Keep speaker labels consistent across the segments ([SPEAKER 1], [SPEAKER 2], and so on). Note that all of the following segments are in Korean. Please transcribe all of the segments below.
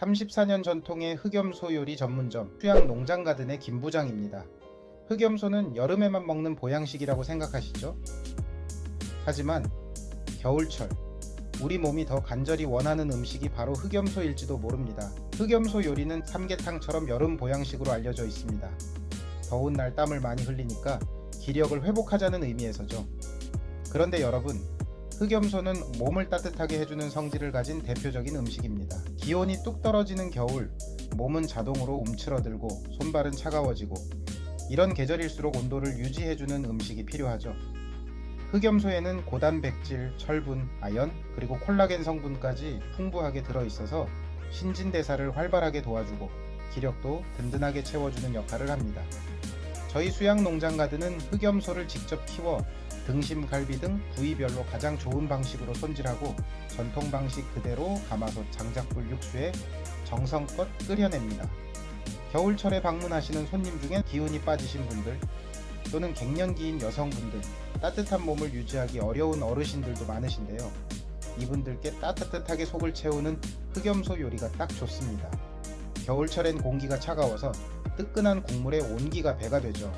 [SPEAKER 1] 34년 전통의 흑염소 요리 전문점 수양 농장 가든의 김 부장입니다. 흑염소는 여름에만 먹는 보양식이라고 생각하시죠? 하지만 겨울철 우리 몸이 더 간절히 원하는 음식이 바로 흑염소일지도 모릅니다. 흑염소 요리는 삼계탕처럼 여름 보양식으로 알려져 있습니다. 더운 날 땀을 많이 흘리니까 기력을 회복하자는 의미에서죠. 그런데 여러분, 흑염소는 몸을 따뜻하게 해주는 성질을 가진 대표적인 음식입니다. 기온이 뚝 떨어지는 겨울, 몸은 자동으로 움츠러들고 손발은 차가워지고 이런 계절일수록 온도를 유지해주는 음식이 필요하죠. 흑염소에는 고단백질, 철분, 아연, 그리고 콜라겐 성분까지 풍부하게 들어있어서 신진대사를 활발하게 도와주고 기력도 든든하게 채워주는 역할을 합니다. 저희 수양농장 가드는 흑염소를 직접 키워 등심, 갈비 등 부위별로 가장 좋은 방식으로 손질하고 전통 방식 그대로 가마솥 장작불 육수에 정성껏 끓여냅니다. 겨울철에 방문하시는 손님 중엔 기운이 빠지신 분들 또는 갱년기인 여성분들 따뜻한 몸을 유지하기 어려운 어르신들도 많으신데요. 이분들께 따뜻하게 속을 채우는 흑염소 요리가 딱 좋습니다. 겨울철엔 공기가 차가워서 뜨끈한 국물에 온기가 배가 되죠.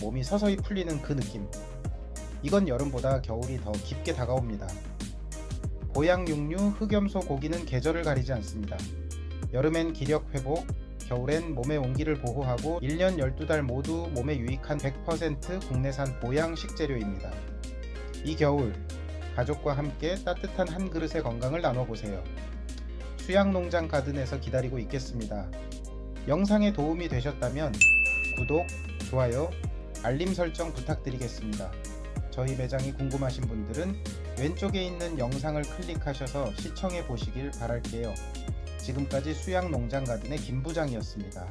[SPEAKER 1] 몸이 서서히 풀리는 그 느낌. 이건 여름보다 겨울이 더 깊게 다가옵니다. 보양 육류 흑염소 고기는 계절을 가리지 않습니다. 여름엔 기력 회복, 겨울엔 몸의 온기를 보호하고 1년 12달 모두 몸에 유익한 100% 국내산 보양 식재료입니다. 이 겨울 가족과 함께 따뜻한 한 그릇의 건강을 나눠보세요. 수양농장 가든에서 기다리고 있겠습니다. 영상에 도움이 되셨다면 구독, 좋아요, 알림 설정 부탁드리겠습니다. 저희 매장이 궁금하신 분들은 왼쪽에 있는 영상을 클릭하셔서 시청해 보시길 바랄게요. 지금까지 수양농장 가든의 김 부장이었습니다.